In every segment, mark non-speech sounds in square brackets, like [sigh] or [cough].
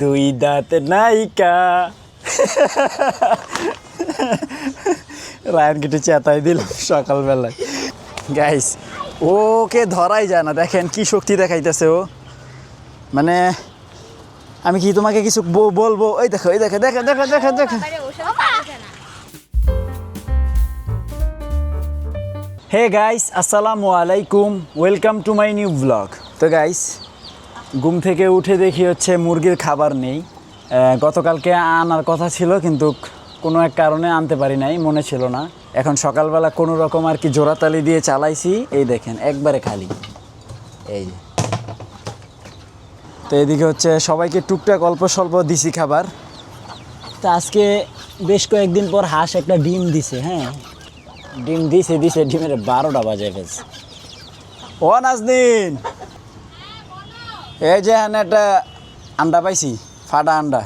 দুই দাঁত নাইকা রায়ন কেটে চেতাই দিলাম সকালবেলায় গাইস ওকে ধরাই যায় না। দেখেন কি শক্তি দেখাইতেছে ও। মানে আমি কি তোমাকে কিছু বলব? ওই দেখো ওই দেখো দেখো দেখো দেখো দেখো। হে গাইস আসসালামু আলাইকুম welcome to my new blog তো গাইস ঘুম থেকে উঠে দেখি হচ্ছে মুরগির খাবার নেই। গতকালকে আনার কথা ছিল কিন্তু কোনো এক কারণে আনতে পারি নাই, মনে ছিল না। এখন সকালবেলা কোনো রকম আর কি জোড়াতালি দিয়ে চালাইছি, এই দেখেন, একবারে খালি। এই তো এদিকে হচ্ছে সবাইকে টুকটাক অল্প স্বল্প দিছি খাবার। তো আজকে বেশ কয়েকদিন পর হাঁস একটা ডিম দিছে হ্যাঁ? ডিম দিছে দিছে, ডিমের বারোটা বাজে ফেলছে। ও নাজদিন এই যে হ্যাঁ একটা আন্ডা পাইছি ফাটা আন্ডা।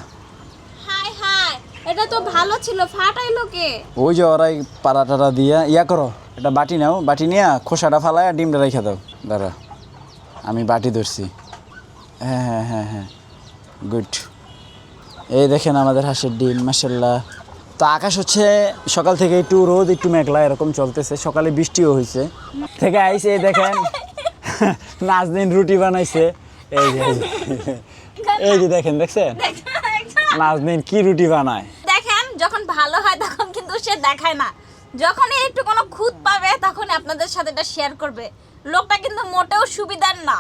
হাই হাই এটা তো ভালো ছিল ফাটাইলো কে ওই যে ওরাই পাড়া টাড়া দিয়া ইয়া করো একটা বাটি নাও বাটি নিয়া খোসাটা ফালায় ডিমটা রেখে দাও দাঁড়া আমি বাটি ধরছি। হ্যাঁ হ্যাঁ হ্যাঁ হ্যাঁ গুড। এই দেখেন আমাদের হাঁসের ডিম মাসাল্লাহ তো আকাশ হচ্ছে সকাল থেকে একটু রোদ একটু মেঘলা এরকম চলতেছে সকালে বৃষ্টিও হয়েছে থেকে আইসে এই দেখেন [laughs] নাজদিন রুটি বানাইছে। এই যে এই যে। দেখেন দেখছেন? কি রুটি বানায়? দেখেন যখন ভালো হয় তখন কিন্তু সে দেখায় না। যখন একটু কোনো খুঁত পাবে তখন আপনাদের সাথে এটা শেয়ার করবে। লোকটা কিন্তু মোটেও সুবিধার না।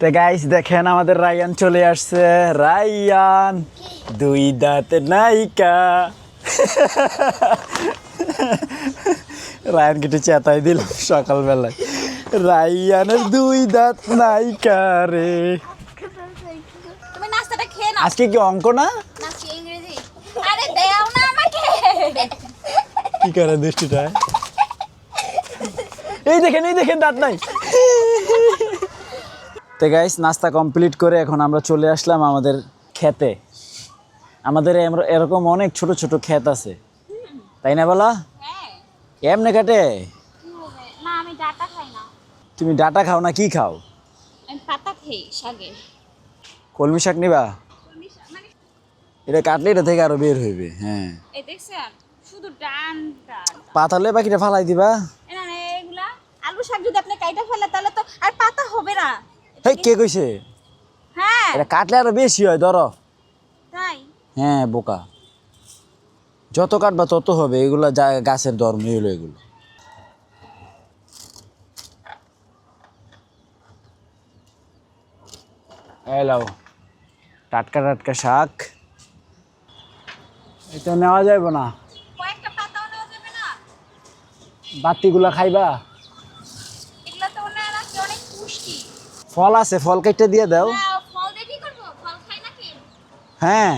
তো গাইস দেখেন আমাদের রায়ান চলে আসছে। রায়ান দুই দাঁত নাইকা রায়ান কেটে চেতাই দিলাম সকালবেলায়। রায়ানের দুই দাঁত নাই কারে। তুমি নাস্তাটা খেয়ে নাও। আজকে কি অঙ্ক না? নাস্তা ইংরেজি। আরে দেও না আমাকে। কি করে দৃষ্টিটা? এই দেখেন এই দেখেন দাঁত নাই। তো গাইস নাস্তা কমপ্লিট করে এখন আমরা চলে আসলাম আমাদের খেতে। আমাদের এরকম অনেক ছোট ছোট ক্ষেত আছে। তাই না বলা? হ্যাঁ। এমনে কাটে কি হবে? না আমি ডাটা খাই না তুমি ডাটা খাও না কি খাও? আমি পাতা খাই শাকে। কলমি শাক নিবা? মানে এটা কাটলে এটা থেকে আরও বের হইবে হ্যাঁ। এই দেখছেন শুধু ডান ডান। পাতালে বাকিটা ফালাই দিবা? না না এগুলা আলু শাক যদি আপনি কাইটা ফেলে তাহলে তো আর পাতা হবে না। হেই কে কইছে? হ্যাঁ। এটা কাটলে আরও বেশি হয় ধরো। তাই? হ্যাঁ বোকা। যত কাটবা তত হবে এগুলো যা গাছের ধর্ম হলো এগুলো। এলাও টাটকা টাটকা শাক। এটা নেওয়া যাবে না? বাতিগুলা খাইবা। ফল আছে ফল কেটে দিয়ে দাও। হ্যাঁ, হ্যাঁ।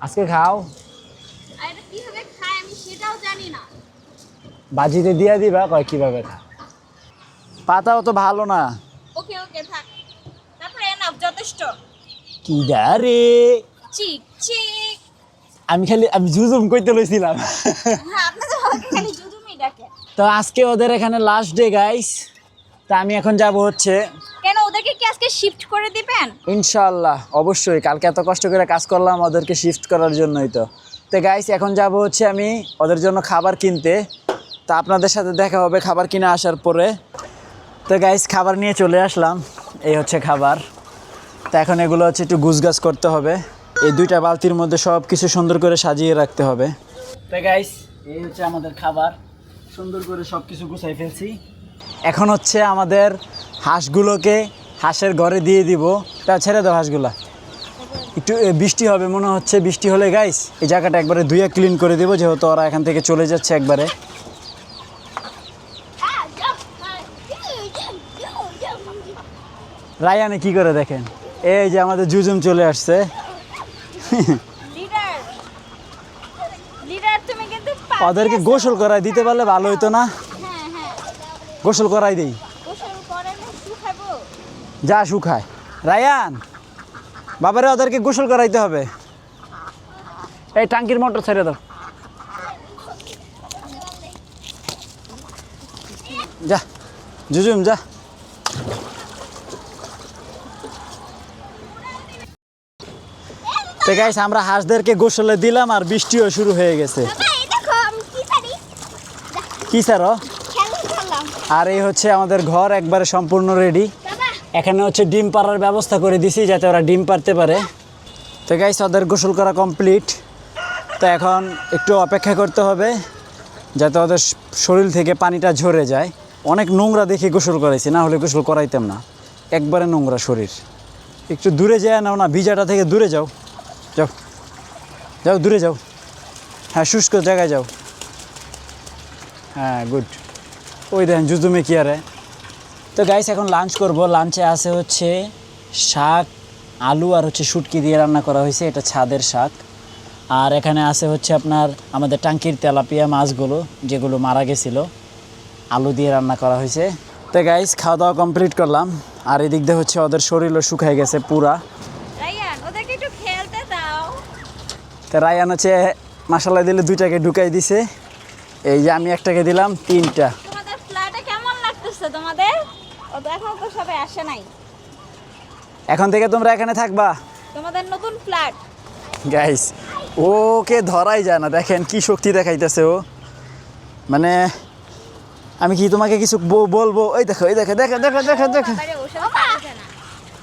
আজকে খাও। বাজিতে দিয়া দিবা কয় কীভাবে খা পাতাও তো ভালো না। ওকে ওকে থাক। তারপরে এনাফ যথেষ্ট। কি রে? চিক চিক। আমি খালি আমি জুজুম কইতে লইছিলাম। হ্যাঁ তো আজকে ওদের এখানে লাস্ট ডে গাইস তা আমি এখন যাব হচ্ছে। কেন ওদেরকে কি আজকে শিফট করে দিবেন? ইনশাআল্লাহ অবশ্যই। কালকে এত কষ্ট করে কাজ করলাম ওদেরকে শিফট করার জন্যই তো। তো গাইস এখন যাব হচ্ছে আমি ওদের জন্য খাবার কিনতে। তা আপনাদের সাথে দেখা হবে খাবার কিনে আসার পরে। তো গাইস খাবার নিয়ে চলে আসলাম। এই হচ্ছে খাবার। তো এখন এগুলো হচ্ছে একটু গুছগাছ করতে হবে। এই দুইটা বালতির মধ্যে সব কিছু সুন্দর করে সাজিয়ে রাখতে হবে। তো গাইস এই হচ্ছে আমাদের খাবার। সুন্দর করে সব কিছু গুছাই ফেলছি। এখন হচ্ছে আমাদের হাঁসগুলোকে হাঁসের ঘরে দিয়ে দিব। তা ছেড়ে দাও হাঁসগুলা। একটু বৃষ্টি হবে, মনে হচ্ছে বৃষ্টি হলে গাইস এই জায়গাটা একবারে ধুয়ে ক্লিন করে দেবো, যেহেতু ওরা এখান থেকে চলে যাচ্ছে একবারে। রায়ানে কি করে দেখেন? এই যে আমাদের জুজুম চলে আসছে। ওদেরকে গোসল করাই দিতে পারলে ভালো হইতো না? হ্যাঁ হ্যাঁ। গোসল করাই দেই। যা শুকায়। রায়ান বাবারে ওদেরকে গোসল করাইতে হবে। এই টাঙ্কির মোটর ছেড়ে দাও। যা জুজুম যা। তো গাইস আমরা হাঁসদেরকে গোসলে দিলাম আর বৃষ্টিও শুরু হয়ে গেছে। কি খেললাম। আর এই হচ্ছে আমাদের ঘর একবারে সম্পূর্ণ রেডি এখানে হচ্ছে ডিম পাড়ার ব্যবস্থা করে দিছি যাতে ওরা ডিম পারতে পারে। তো গাইস ওদের গোসল করা কমপ্লিট তো এখন একটু অপেক্ষা করতে হবে যাতে ওদের শরীর থেকে পানিটা ঝরে যায়। অনেক নোংরা দেখে গোসল করাইছি না হলে গোসল করাইতাম না। একবারে নোংরা শরীর। একটু দূরে যায় নাও না ভিজাটা থেকে দূরে যাও। যাও। যাও, দূরে যাও। হ্যাঁ শুষ্ক জায়গায় যাও। হ্যাঁ গুড ওই দেখেন, জুজুমে কি আরে? তো গাইস এখন লাঞ্চ করব। লাঞ্চে আছে হচ্ছে শাক, আলু আর হচ্ছে শুটকি দিয়ে রান্না করা হয়েছে। এটা ছাদের শাক। আর এখানে আছে হচ্ছে আপনার আমাদের টাঙ্কির তেলাপিয়া মাছগুলো, যেগুলো মারা গেছিল। আলু দিয়ে রান্না করা হয়েছে। তো গাইস খাওয়া দাওয়া কমপ্লিট করলাম। আর এদিক দিয়ে হচ্ছে ওদের শরীরও শুকায় গেছে পুরা রাইয়ান ওদেরকে একটু খেলতে দাও তো রায়ান হচ্ছে মশালা দিলে দুইটাকে ঢুকাই দিছে। এই যে আমি একটাকে দিলাম তিনটা। তোমাদের ফ্ল্যাটে কেমন লাগতেছে তোমাদের? ও তো এখন তো সবাই আসে নাই। এখন থেকে তোমরা এখানে থাকবা। তোমাদের নতুন ফ্ল্যাট গাইস ওকে ধরাই যায় না। দেখেন কি শক্তি দেখাইতেছে ও। মানে আমি কি তোমাকে কিছু ব- বলব? ওই দেখো ওই দেখো দেখো দেখো দেখো দেখো। বাবারে ওসব পারবে না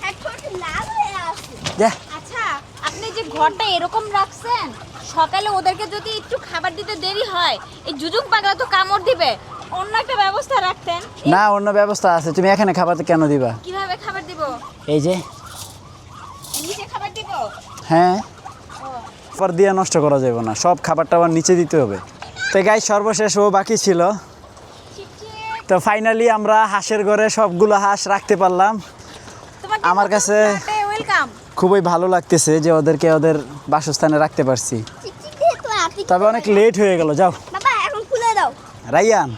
এখন লাল হয়ে আছে যা ঘরটা এরকম রাখছেন সকালে ওদেরকে যদি একটু খাবার দিতে দেরি হয় এই জুজুক পাগলা তো কামড় দিবে। অন্য একটা ব্যবস্থা রাখতেন। না অন্য ব্যবস্থা আছে। তুমি এখানে খাবার কেন দিবা? কীভাবে খাবার দিব? এই যে। নিচে খাবার দিব? হ্যাঁ। খাবার দিয়ে নষ্ট করা যাবে না। সব খাবারটা আবার নিচে দিতে হবে। তো গাই সর্বশেষ ও বাকি ছিল। তো ফাইনালি আমরা হাঁসের ঘরে সবগুলো হাঁস রাখতে পারলাম। আমার কাছে- ওয়েলকাম খুবই ভালো লাগতেছে যে ওদেরকে ওদের বাসস্থানে রাখতে পারছি। তবে অনেক লেট হয়ে গেল যাও। রাইয়ান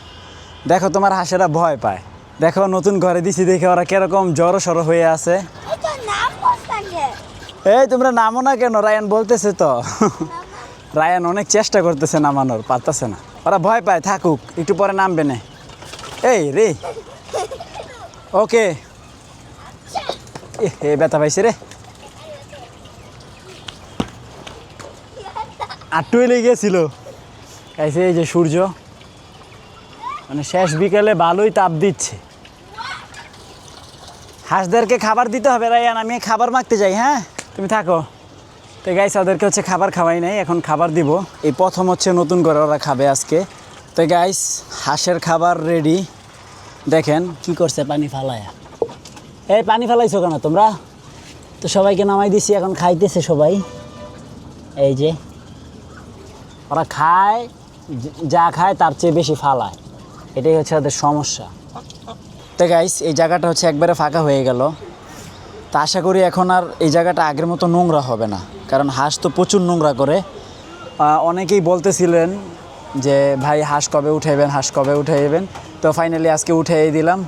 দেখো তোমার হাঁসেরা ভয় পায়। দেখো নতুন ঘরে দিছি দেখে ওরা কীরকম জড়ো সড়ো হয়ে আছে। এই তোমরা নামো না কেন? রায়ান বলতেছে তো। রায়ান অনেক চেষ্টা করতেছে নামানোর পারতেছে না। ওরা ভয় পায় থাকুক একটু পরে নামবে না। এই রে। [laughs] ওকে। এ ব্যথা পাইছে রে। আটটুই লেগে গেছিল কাইছে এই যে সূর্য। মানে শেষ বিকেলে ভালোই তাপ দিচ্ছে। হাঁসদেরকে খাবার দিতে হবে, রায়ান। আমি খাবার মাখতে যাই হ্যাঁ? তুমি থাকো। তো গাইস ওদেরকে হচ্ছে খাবার খাওয়াই নাই, এখন খাবার দিব। এই প্রথম হচ্ছে নতুন করে ওরা খাবে আজকে। তো গাইস, হাঁসের খাবার রেডি দেখেন কি করছে পানি ফালায়া। এই পানি ফালাইছো কেন তোমরা? তো সবাইকে নামাই দিছি, এখন খাইতেছে সবাই। এই যে। ওরা খায়, যা খায় তার চেয়ে বেশি ফালায়। এটাই হচ্ছে ওদের সমস্যা। তো গাইস এই জায়গাটা হচ্ছে একবারে ফাঁকা হয়ে গেল। তা আশা করি এখন আর এই জায়গাটা আগের মতো নোংরা হবে না। কারণ হাঁস তো প্রচুর নোংরা করে। অনেকেই বলতেছিলেন যে, ভাই, হাঁস কবে উঠাইবেন, হাঁস কবে উঠাইবেন? তো ফাইনালি আজকে উঠাই দিলাম।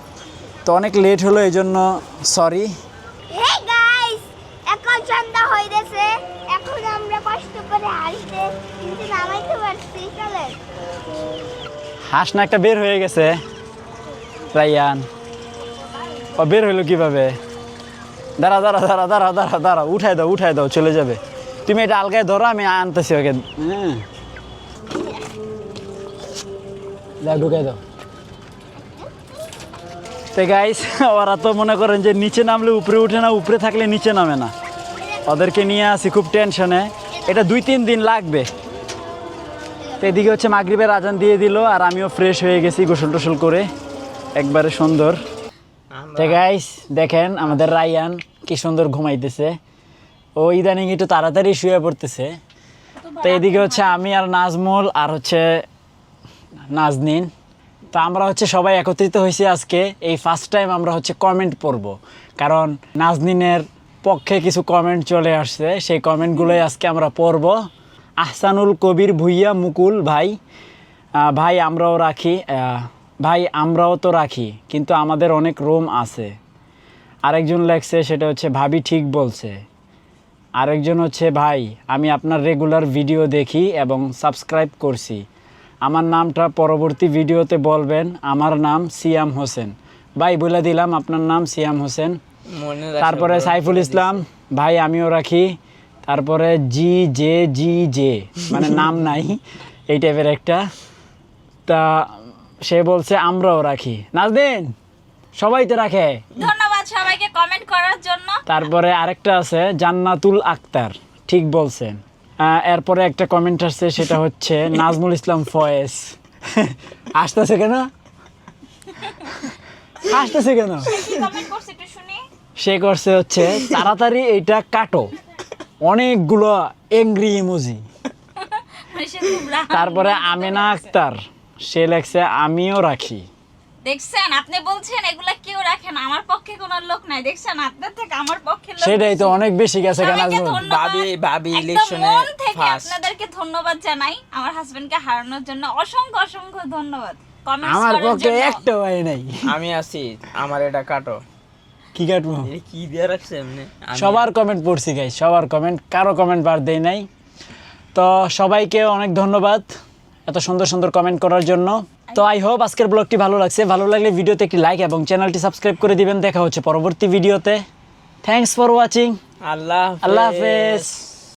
তো অনেক লেট হলো এই জন্য সরি এখন আমরা কষ্ট করে হাসতে কিন্তু নামাইতে পারছি, চলে। হাঁস না একটা বের হয়ে গেছে। রাইয়ান ও বের হইল কীভাবে? দাঁড়া দাঁড়া দাঁড়া দাঁড়া দাঁড়া দাঁড়া, উঠাই দাও উঠাই দাও, চলে যাবে। তুমি এটা আলগায় ধরো, আমি আনতেছি ওকে। হ্যাঁ। ঢুকাই দাও। তো গাইস ওরা তো মনে করেন যে নিচে নামলে উপরে উঠে না, উপরে থাকলে নিচে নামে না। ওদেরকে নিয়ে আসি খুব টেনশনে এটা দুই তিন দিন লাগবে। তো এদিকে হচ্ছে মাগরিবের আজান দিয়ে দিল আর আমিও ফ্রেশ হয়ে গেছি গোসল টোসল করে। একবারে সুন্দর। তো গাইস দেখেন আমাদের রায়ান কি সুন্দর ঘুমাইতেছে। ও ইদানিং একটু তাড়াতাড়ি শুয়ে পড়তেছে। তো এদিকে হচ্ছে আমি আর নাজমুল আর হচ্ছে নাজনিন। তো আমরা হচ্ছে সবাই একত্রিত হয়েছি আজকে। এই ফার্স্ট টাইম আমরা হচ্ছে কমেন্ট পড়ব। কারণ নাজনিনের পক্ষে কিছু কমেন্ট চলে আসছে। সেই কমেন্টগুলোই আজকে আমরা পড়ব। আহসানুল কবির ভুইয়া মুকুল ভাই। ভাই, আমরাও রাখি। ভাই, আমরাও তো রাখি, কিন্তু আমাদের অনেক রোম আছে। আরেকজন লেখছে, সেটা হচ্ছে, ভাবি ঠিক বলছে। আরেকজন হচ্ছে, ভাই, আমি আপনার রেগুলার ভিডিও দেখি এবং সাবস্ক্রাইব করছি। আমার নামটা পরবর্তী ভিডিওতে বলবেন। আমার নাম সিয়াম হোসেন। ভাই, বলে দিলাম, আপনার নাম সিয়াম হোসেন। তারপরে সাইফুল ইসলাম ভাই আমিও রাখি। তারপরে জি জে জি জে মানে [laughs] নাম নাই এই টাইপের একটা। তা সে বলছে আমরাও রাখি। নাজদিন সবাই তো রাখে। ধন্যবাদ সবাইকে কমেন্ট করার জন্য। তারপরে আরেকটা আছে জান্নাতুল আক্তার ঠিক বলছেন এরপরে একটা কমেন্ট আসছে সেটা হচ্ছে [laughs] নাজমুল ইসলাম ফয়েজ। [laughs] আসতেছে কেন? আসতেছে কেন? সে করছে হচ্ছে তাড়াতাড়ি এইটা কাটো। অনেকগুলো এংরি ইমোজি মানে রাগ। তারপরে আমেনা আক্তার সে লেখছে আমিও রাখি। দেখছেন আপনি বলছেন এগুলা কেউ রাখেন আমার পক্ষে কোনো লোক নাই। দেখছেন আপনার থেকে আমার পক্ষে লোক সেটাই তো অনেক বেশি গেছে কেন। ভাবি- ভাবি ইলেকশনে মন থেকে আপনাদেরকে ধন্যবাদ জানাই। আমার হাজবেন্ডকে হারানোর জন্য অসংখ্য অসংখ্য ধন্যবাদ। আমার পক্ষে একটা হয় নাই। আমি আছি আমার এটা কাটো। কি কাটবো? কি দিয়ে রাখছে এমনি? সবার কমেন্ট পড়ছি গাই সবার কমেন্ট কারও কমেন্ট বার দেই নাই। তো সবাইকে অনেক ধন্যবাদ এত সুন্দর সুন্দর কমেন্ট করার জন্য। তো আই হোপ আজকের ব্লগটি ভালো লাগছে। ভালো লাগলে ভিডিওতে একটি লাইক এবং চ্যানেলটি সাবস্ক্রাইব করে দিবেন। দেখা হচ্ছে পরবর্তী ভিডিওতে থ্যাংকস ফর ওয়াচিং আল্লাহ আল্লাহ হাফেজ।